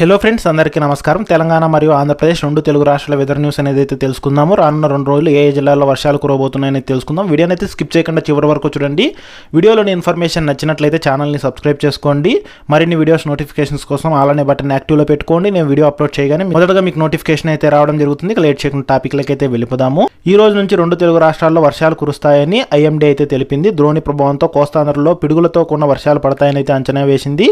Hello friends అందరికీ నమస్కారం. తెలంగాణ మరియు ఆంధ్రప్రదేశ్ రెండు తెలుగు రాష్ట్రాల వెదర్ న్యూస్ అనేది అయితే తెలుసుకుందాము. రానున్న రెండు రోజులు ఏ జిల్లాల్లో వర్షాలు కురవబోతున్నాయని తెలుసుకుందాం. వీడియోని అయితే స్కిప్ చేయకుండా చివరి వరకు చూడండి. వీడియోలోని ఇన్ఫర్మేషన్ నచ్చినట్లయితే ఛానల్ని సబ్స్క్రైబ్ చేసుకోండి. మరిన్ని వీడియోస్ నోటిఫికేషన్స్ కోసం అలానే బటన్ యాక్టివ్లో పెట్టుకోండి. నేను వీడియో అప్లోడ్ చేయగానే మొదటగా మీకు నోటిఫికేషన్ అయితే రావడం జరుగుతుంది. ఇక లేట్ చేయకుండా టాపిక్లకి అయితే వెళ్ళిపోదాము. ఈ రోజు నుంచి రెండు తెలుగు రాష్ట్రాల్లో వర్షాలు కురుస్తాయని ఐఎండీ అయితే తెలిపింది. ద్రోణి ప్రభావంతో కోస్తాంధ్రలో పిడుగులతో కూడిన వర్షాలు పడతాయని అయితే అంచనా వేసింది.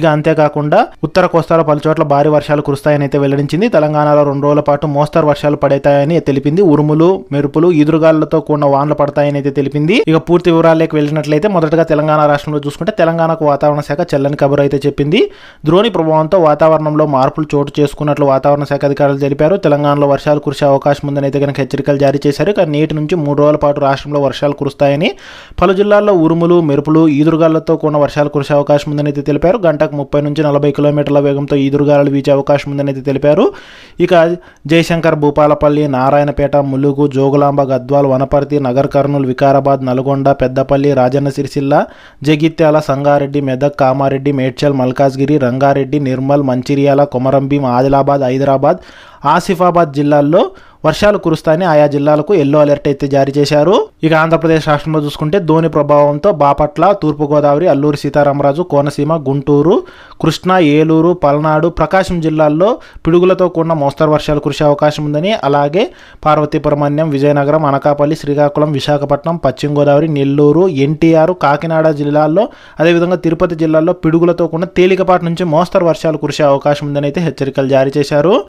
ఇక అంతేకాకుండా ఉత్తర కోస్తాలో పలు చోట్ల భారీ వర్షాలు కురుస్తాయని అయితే వెల్లడించింది. తెలంగాణలో రెండు రోజుల పాటు మోస్తరు వర్షాలు పడతాయని తెలిపింది. ఉరుములు మెరుపులు ఈదురుగాలతో కూడిన వానలు పడతాయని అయితే తెలిపింది. ఇక పూర్తి వివరాలకు వెళ్ళినట్లయితే మొదటగా తెలంగాణ రాష్ట్రంలో చూసుకుంటే తెలంగాణకు వాతావరణ శాఖ చెల్లని కబురు అయితే చెప్పింది. ద్రోణి ప్రభావంతో వాతావరణంలో మార్పులు చోటు చేసుకున్నట్లు వాతావరణ శాఖ అధికారులు తెలిపారు. తెలంగాణలో వర్షాలు కురిసే అవకాశం ఉందని అయితే కనుక హెచ్చరికలు జారీ చేశారు. ఇక నేటి నుంచి మూడు రోజుల పాటు రాష్ట్రంలో వర్షాలు కురుస్తాయని పలు జిల్లాల్లో ఉరుములు మెరుపులు ఈదురుగాలతో కూడిన వర్షాలు కురిసే అవకాశం ఉందని అయితే తెలిపారు. గంటకు ముప్పై నుంచి నలభై కిలోమీటర్ల వేగంతో ఈదురుగాలు వీచే అవకాశం ఉందని అయితే తెలిపారు. ఇక జయశంకర్ భూపాలపల్లి నారాయణపేట ములుగు జోగులాంబ గద్వాల్ వనపర్తి నగర్ కర్నూలు వికారాబాద్ నల్గొండ పెద్దపల్లి రాజన్న సిరిసిల్ల జగిత్యాల సంగారెడ్డి మెదక్ కామారెడ్డి మేడ్చల్ మల్కాజ్గిరి రంగారెడ్డి నిర్మల్ మంచిర్యాల కొమరంభీం ఆదిలాబాద్ హైదరాబాద్ ఆసిఫాబాద్ జిల్లాల్లో వర్షాలు కురుస్తాయని ఆయా జిల్లాలకు ఎల్లో అలర్ట్ అయితే జారీ చేశారు. ఇక ఆంధ్రప్రదేశ్ రాష్ట్రంలో చూసుకుంటే ధోని ప్రభావంతో బాపట్ల తూర్పుగోదావరి అల్లూరి సీతారామరాజు కోనసీమ గుంటూరు కృష్ణా ఏలూరు పల్నాడు ప్రకాశం జిల్లాల్లో పిడుగులతో కూడిన మోస్తరు వర్షాలు కురిసే అవకాశం ఉందని అలాగే పార్వతీపురమన్యం విజయనగరం అనకాపల్లి శ్రీకాకుళం విశాఖపట్నం పశ్చిమ గోదావరి నెల్లూరు ఎన్టీఆర్ కాకినాడ జిల్లాల్లో అదేవిధంగా తిరుపతి జిల్లాల్లో పిడుగులతో కూడిన తేలికపాటి నుంచి మోస్తరు వర్షాలు కురిసే అవకాశం ఉందని అయితే హెచ్చరికలు జారీ చేశారు.